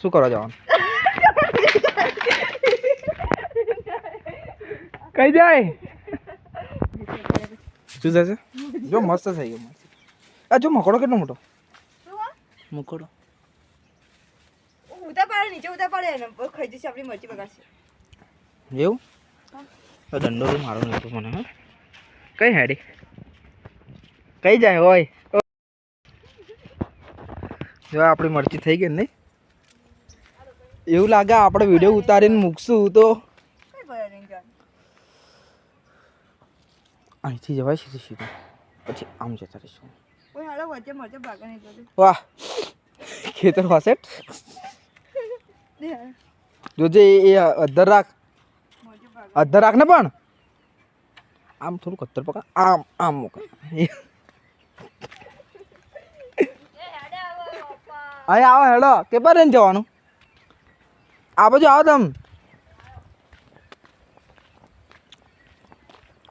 શું કરવા જવાનું કઈ જાય? શું થશે જો મસ્ત થઈ ગયો આ જો મકોડો કેટલો મોટો? મકોડો. ઉતા પાડે નીચે ઉતા પાડે ને ખાઈ જશે આપણી મરચી બગાડશે. એવું? તો દંડો બી મારો નહીં મને હા. કઈ હેડી? કઈ જાય હોય. જો આપણી મરચી થઈ ગઈ ને નહીં? એવું લાગે આપણે વીડિયો ઉતારીને મૂકશું તો. અહીંથી જવાય સીધું સીધું. પછી આમ જતા રહીશું. વાહ. ખેતર વાસેટ જોજે એ- અધર રાખ. અધર રાખ ને પણ. આમ થોડું કત્તર પકડ. આમ આમ મૂકે. અહીં આવો હેડો. કે પર જવાનું. આ બાજુ આવો તમ.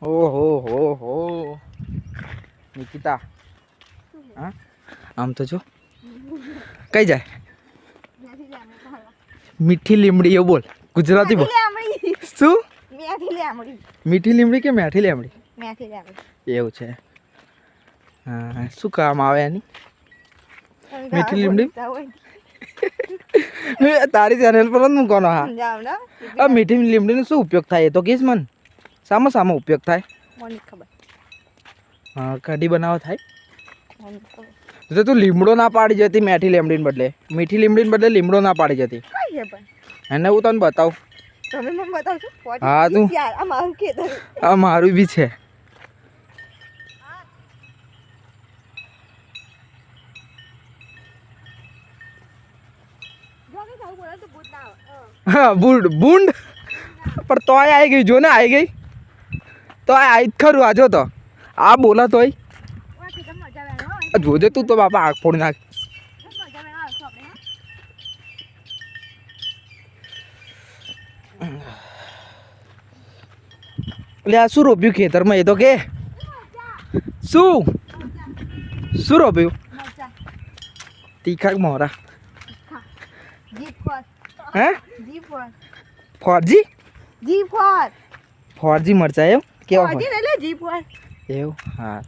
ઓહો, હો હો. નિકિતા. હા? આમ તો જો. કઈ જાય? મીઠી લીમડી એવું બોલ. ગુજરાતી બોલ. શું? મીઠી લીમડી કે મેઠી લીમડી? એવું છે. શું કામ આવે એની? મીઠી લીમડી? તારી ચેનલ પર હું. કોનો હા આ મીઠી લીમડીનો શું ઉપયોગ થાય એ તો કહીશ મન. સામો સામો ઉપયોગ થાય. હા કઢી બનાવો થાય. તો તું લીમડો ના પાડી જતી મેઠી લીમડીને બદલે. મીઠી લીમડીને બદલે લીમડો ના પાડી જતી. એને હું તને બતાવું. તમે મને બતાવશો હા, તું. આ મારું બી છે જો કે સાવ બોલે તો ભૂત ના આવે બુંડ બુંડ? પણ તોય આવી ગઈ, જો ને આવી ગઈ. તો આવી જ ખરું આજો તો. આ બોલા તોય. આ આ જોજે તું તો બાપા આગ ફોડી નાખ? એટલે આ શું રોપ્યું ખેતરમાં? એ તો કે. શું? શું રોપ્યું? તીખા મોરા જી હે ફોરજી જી ફોર ફોરજી મરચા એમ? કેવા ફોરજી એટલે જી ફોર એવું? હા.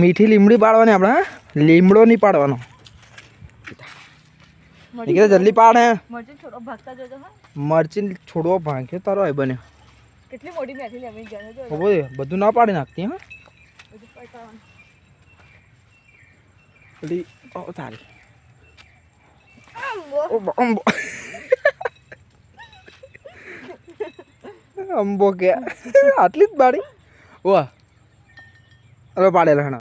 મીઠી લીમડી પાડવાની આપણે લીમડો નહીં પાડવાનો. જલ્દી પાડે. મરચી છોડો ભાગતા જોજો મરચી છોડવો ભાંગ્યો તારો એ બને. કેટલી મોટી મેથી લેવી જાણે જો બધું ના પાડી નાખતી હા? બધું ઓ તારી. ઓ અંબો અંબો કે આટલી જ પાડી વાહ હવે પાડેલા